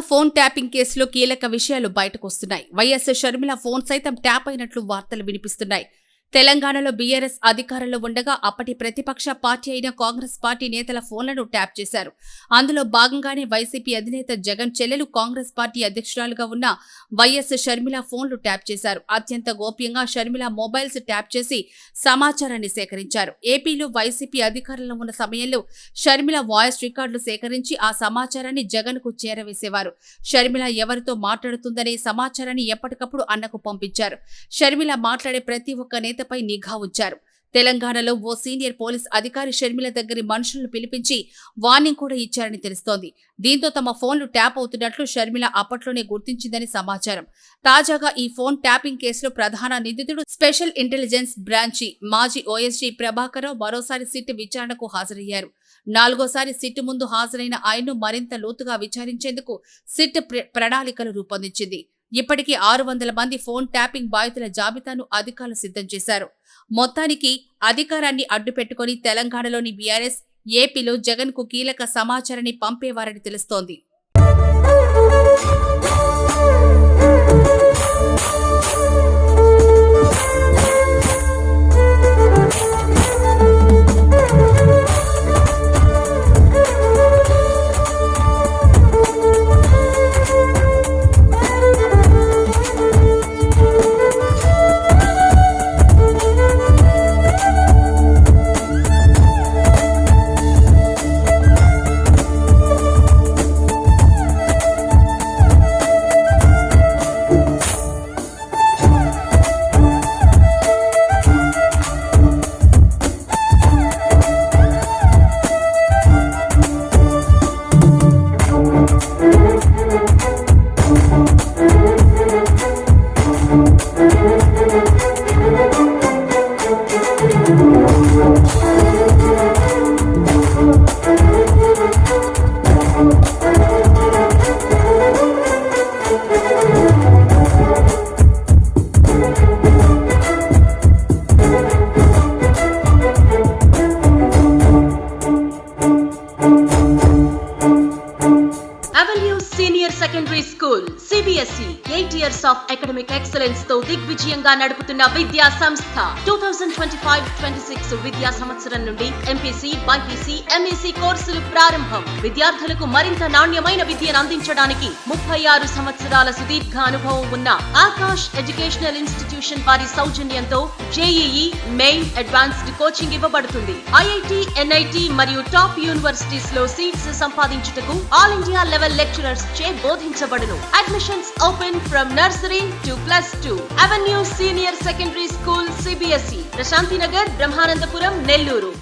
Phone tapping కేసులో కీలక విషయాలు బయటకు వస్తున్నాయి వైఎస్ షర్మిల ఫోన్ సైతం ట్యాప్ అయినట్లు వార్తలు వినిపిస్తున్నాయి. తెలంగాణలో బీఆర్ఎస్ అధికారంలో ఉండగా అప్పటి ప్రతిపక్ష పార్టీ అయిన కాంగ్రెస్ పార్టీ నేతల ఫోన్లను ట్యాప్ చేశారు. అందులో భాగంగానే వైసీపీ అధినేత జగన్ చెల్లెలు కాంగ్రెస్ పార్టీ అధ్యక్షురాలుగా ఉన్న వైఎస్ షర్మిల ఫోన్లు ట్యాప్ చేశారు. అత్యంత గోప్యంగా షర్మిల మొబైల్స్ ట్యాప్ చేసి సమాచారాన్ని సేకరించారు. ఏపీలో వైసీపీ అధికారంలో ఉన్న సమయంలో షర్మిల వాయిస్ రికార్డులు సేకరించి ఆ సమాచారాన్ని జగన్కు చేరవేసేవారు. షర్మిల ఎవరితో మాట్లాడుతుందనే సమాచారాన్ని ఎప్పటికప్పుడు అన్నకు పంపించారు. షర్మిల మాట్లాడే ప్రతి ఒక్క నేత నేతపై నిఘా ఉంచారు. తెలంగాణలో ఓ సీనియర్ పోలీస్ అధికారి షర్మిల దగ్గరి మనుషులను పిలిపించి వార్నింగ్ కూడా ఇచ్చారని తెలుస్తోంది. దీంతో తమ ఫోన్లు ట్యాప్ అవుతున్నట్లు షర్మిల అప్పట్లోనే గుర్తించిందని సమాచారం. తాజాగా ఈ ఫోన్ ట్యాపింగ్ కేసులో ప్రధాన నిందితుడు స్పెషల్ ఇంటెలిజెన్స్ బ్రాంచి మాజీ ఓఎస్జీ ప్రభాకర్ మరోసారి సిట్ విచారణకు హాజరయ్యారు. నాలుగోసారి సిట్ ముందు హాజరైన ఆయన్ను మరింత లోతుగా విచారించేందుకు సిట్ ప్ర- ప్రణాళికలు రూపొందించింది. ఇప్పటికీ ఆరు వందల మంది ఫోన్ ట్యాపింగ్ బాధితుల జాబితాను అధికారులు సిద్ధం చేశారు. మొత్తానికి అధికారాన్ని అడ్డుపెట్టుకుని తెలంగాణలోని బీఆర్ఎస్ ఏపీలో జగన్కు కీలక సమాచారాన్ని పంపేవారని తెలుస్తోంది. Secondary school CBSE eight years of academic ఎక్సలెన్స్తో దిగ్విజయంగా నడుపుతున్న విద్యా సంస్థ. Two thousand twenty five twenty six విద్యా సంవత్సరం నుండి ఎంపీసీ బైపీసీ ఎంఈసీ కోర్సులు ప్రారంభం. విద్యార్థులకు మరింత నాణ్యమైన విద్యను అందించడానికి ముప్పై ఆరు సంవత్సరాల సుదీర్ఘ అనుభవం ఉన్న ఆకాష్ ఎడ్యుకేషనల్ ఇన్స్టిట్యూషన్ వారి సౌజన్యంతో జేఈఈ మెయిన్ అడ్వాన్స్ కోచింగ్ ఇవ్వబడుతుంది. ఐఐటి ఎన్ఐటి మరియు టాప్ యూనివర్సిటీస్లో సీట్స్ సంపాదించుటకు ఆల్ ఇండియా లెవెల్ లెక్చరర్స్ చే బోధించబడును. Admissions open from nursery to plus two avenue senior secondary school CBSE Prashanti Nagar Brahmanandapuram Nellore.